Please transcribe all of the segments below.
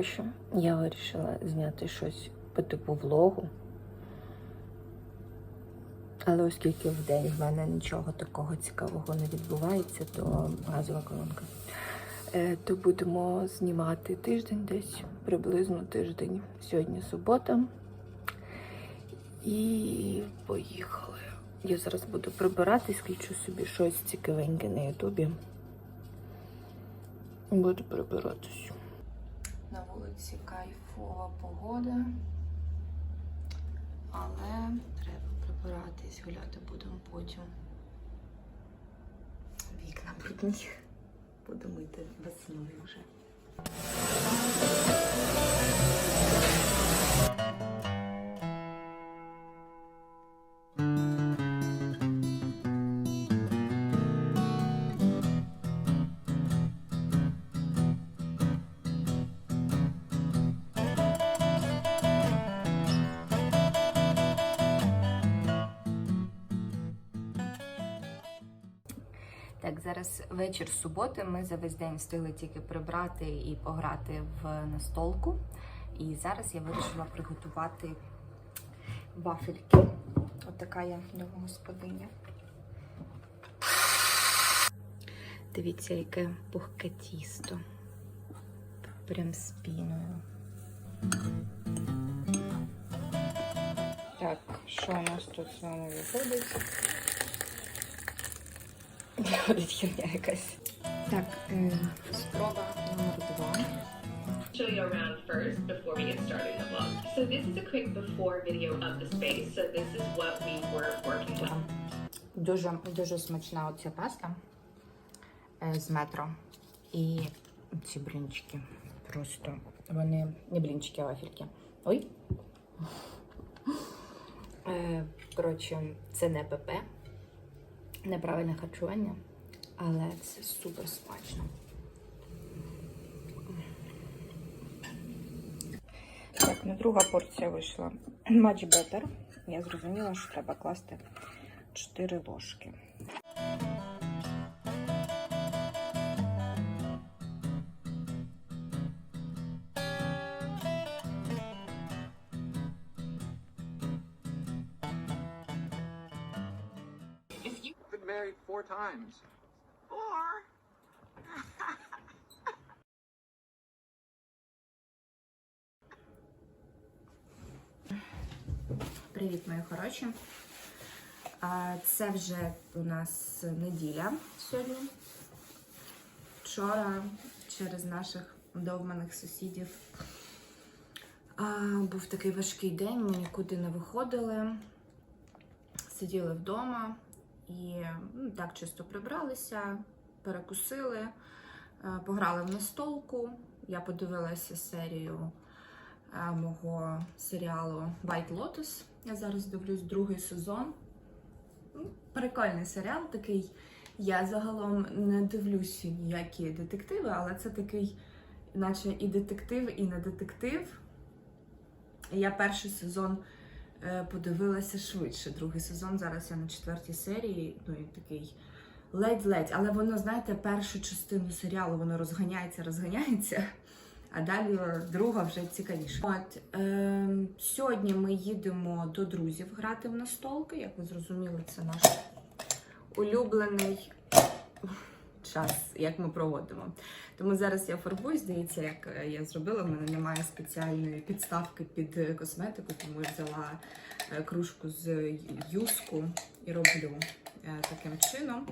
Коротше, я вирішила зняти щось по типу влогу. Але оскільки в день в мене нічого такого цікавого не відбувається, то газова колонка. Е, то будемо знімати тиждень десь, приблизно тиждень. Сьогодні субота. І поїхали. Я зараз буду прибирати, включу собі щось цікавеньке на Ютубі. Буду прибиратись. На вулиці кайфова погода. Але треба прибиратись, гуляти будемо потім. Вікна брудні. Будемо йти весною вже. Так, зараз вечір суботи. Ми за весь день встигли тільки прибрати і пограти в настолку. І зараз я вирішила приготувати вафельки. От така я нова господиня. Дивіться, яке пухке тісто. Прям з піною. Так, що у нас тут з вами виходить? Виходить херня якась. Так, е, спроба номер два. show you around first before we get started in the vlog. So this is a quick before video of the space. So this is what we were working with. Дуже, дуже смачна оця паста е, з метро. І ці блінчики. Просто вони не блінчики, а вафельки. Ой. Е, коротше, це не ПП, неправильне харчування, але це супер смачно. Так, ну друга порція вийшла much better. Я зрозуміла, що треба класти 4 ложки. Married four times. Four? Привіт, мої хороші. Це вже у нас неділя сьогодні. Вчора через наших довбаних сусідів був такий важкий день, ми нікуди не виходили, сиділи вдома і ну, так чисто прибралися, перекусили, е, пограли в настолку. Я подивилася серію е, мого серіалу White Lotus. Я зараз дивлюсь другий сезон. Ну, Прикольний серіал такий. Я загалом не дивлюся ніякі детективи, але це такий, наче і детектив, і не детектив. Я перший сезон подивилася швидше. Другий сезон зараз я на четвертій серії, ну і такий ледь-ледь. Але воно, знаєте, першу частину серіалу воно розганяється, розганяється, а далі е, друга вже цікавіше. От е, сьогодні ми їдемо до друзів грати в настолки. Як ви зрозуміли, це наш улюблений час, як ми проводимо. Тому зараз я фарбуюсь, дивіться, як е, я зробила. У мене немає спеціальної підставки під е, косметику, тому я взяла е, кружку з юску і роблю таким чином.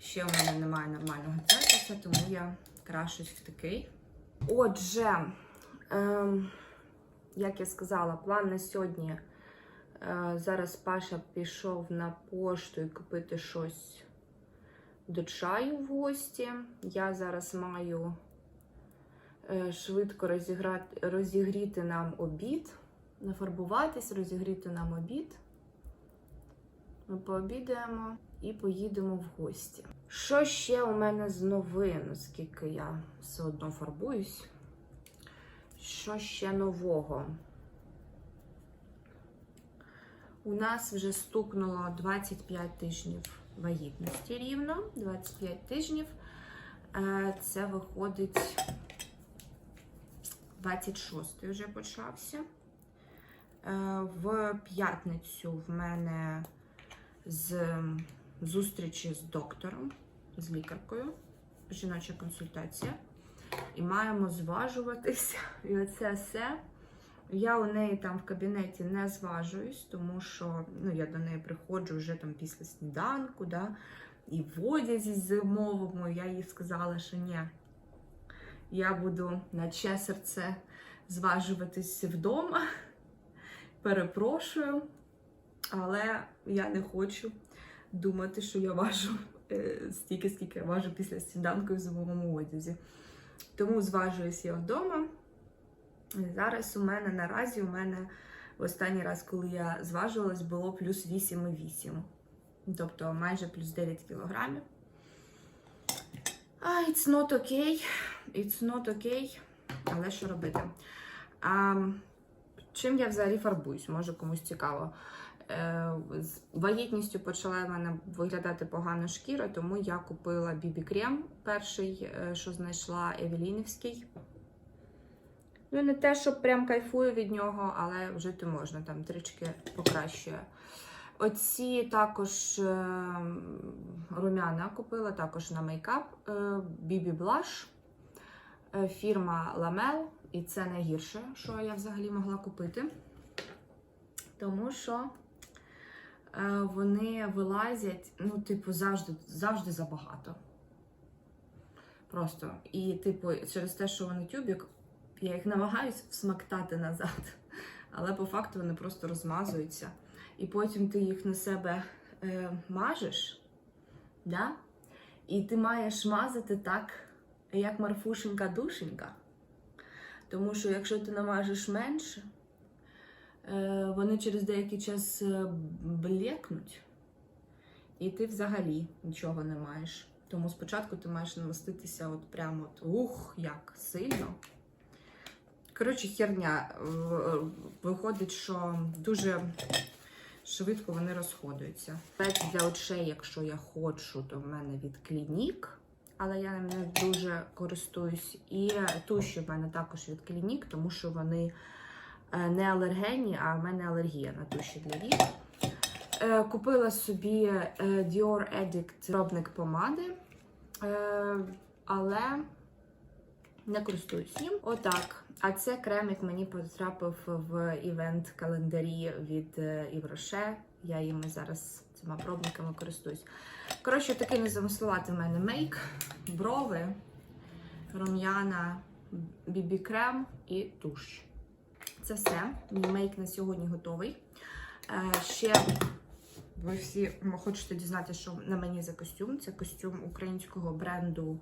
Ще у мене немає нормального цвета, тому я крашусь в такий. Отже, ем, як я сказала, план на сьогодні. Зараз Паша пішов на пошту і купити щось до чаю в гості. Я зараз маю е, швидко розіграти, розігріти нам обід, нафарбуватись, розігріти нам обід. Ми пообідаємо і поїдемо в гості. Що ще у мене з новин, оскільки я все одно фарбуюсь? Що ще нового? У нас вже стукнуло 25 тижнів вагітності рівно. 25 тижнів. Е, Це виходить 26-й вже почався. Е, В п'ятницю в мене з зустрічі з доктором, з лікаркою, жіноча консультація. І маємо зважуватися. І оце все. Я у неї там в кабінеті не зважуюсь, тому що ну, я до неї приходжу вже там після сніданку, да, і в одязі зимовому. Я їй сказала, що ні, я буду на честь серце зважуватись вдома. Перепрошую, але я не хочу думати, що я важу е, стільки, скільки я важу після сніданку в зимовому одязі. Тому зважуюсь я вдома. Зараз у мене наразі у мене в останній раз, коли я зважувалась, було плюс 8,8. Тобто майже плюс 9 кілограмів. А, it's not okay. It's not okay. Але що робити? А, чим я взагалі фарбуюсь? Може комусь цікаво. Е, з вагітністю почала в мене виглядати погано шкіра, тому я купила бібі-крем перший, е, що знайшла Евелінівський. Ну, не те, що прям кайфую від нього, але вжити можна, там трішки покращує. Оці також е, румяна купила, також на мейкап. Е, BB Blush, е, фірма Lamel, і це найгірше, що я взагалі могла купити. Тому що е, вони вилазять, ну, типу, завжди, завжди забагато. Просто. І, типу, через те, що вони тюбік, я їх намагаюсь всмактати назад, але по факту вони просто розмазуються. І потім ти їх на себе е, мажеш, да? і ти маєш мазати так, як марфушенька-душенька. Тому що якщо ти намажеш менше, е, вони через деякий час е, блекнуть, і ти взагалі нічого не маєш. Тому спочатку ти маєш намаститися от прямо от, ух, як сильно. Коротше, херня. Виходить, що дуже швидко вони розходуються. Для очей, якщо я хочу, то в мене від клінік, але я не дуже користуюсь. І туші в мене також від клінік, тому що вони е, не алергенні, а в мене алергія на туші для вік. Е, Купила собі е, Dior Addict пробник помади, але не користуюсь їм. Отак. А це кремик мені потрапив в івент-календарі від е, Rocher. Я їми зараз цими пробниками користуюсь. Коротше, такий незамисловатий в мене мейк, брови, рум'яна, бібі-крем і туш. Це все. Мій мейк на сьогодні готовий. Е, ще ви всі хочете дізнатися, що на мені за костюм. Це костюм українського бренду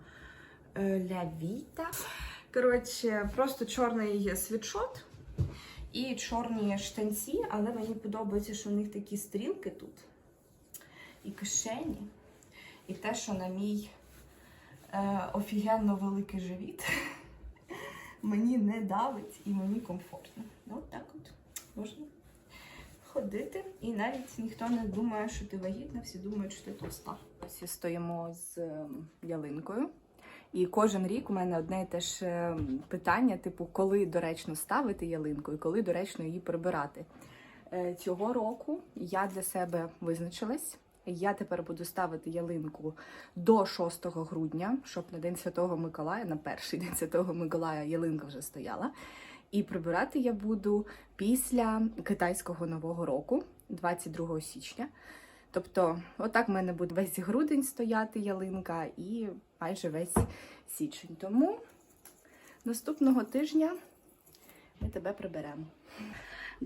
е, Vita. Коротше, просто чорний світшот і чорні штанці, але мені подобається, що у них такі стрілки тут. І кишені. І те, що на мій е, офігенно великий живіт мені не давить і мені комфортно. Ну, от так от можна ходити, і навіть ніхто не думає, що ти вагітна, всі думають, що ти товста. Ось стоїмо з ем, ялинкою. І кожен рік у мене одне і те ж е, питання: типу, коли доречно ставити ялинку і коли доречно її прибирати. Е, Цього року я для себе визначилась. Я тепер буду ставити ялинку до 6 грудня, щоб на День Святого Миколая, на перший день Святого Миколая ялинка вже стояла. І прибирати я буду після китайського нового року, 22 січня. Тобто, отак в мене буде весь грудень стояти ялинка і майже весь січень. Тому наступного тижня ми тебе приберемо.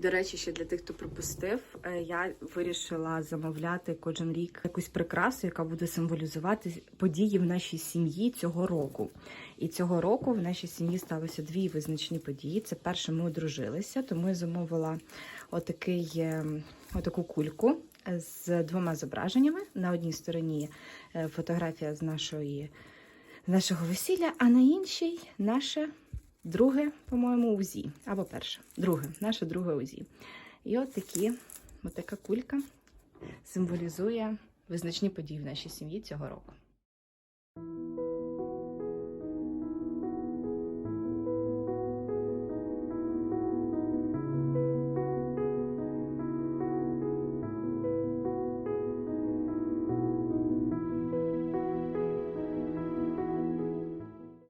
До речі, ще для тих, хто пропустив, е, я вирішила замовляти кожен рік якусь прикрасу, яка буде символізувати події в нашій сім'ї цього року. І цього року в нашій сім'ї сталося дві визначні події. Це перше, ми одружилися, тому я замовила отакий, е, отаку кульку з двома зображеннями. На одній стороні е, фотографія з нашої з нашого весілля, а на іншій наше друге, по-моєму, УЗІ. Або перше. Друге, наше друге УЗІ. І от такі, от така кулька символізує визначні події в нашій сім'ї цього року.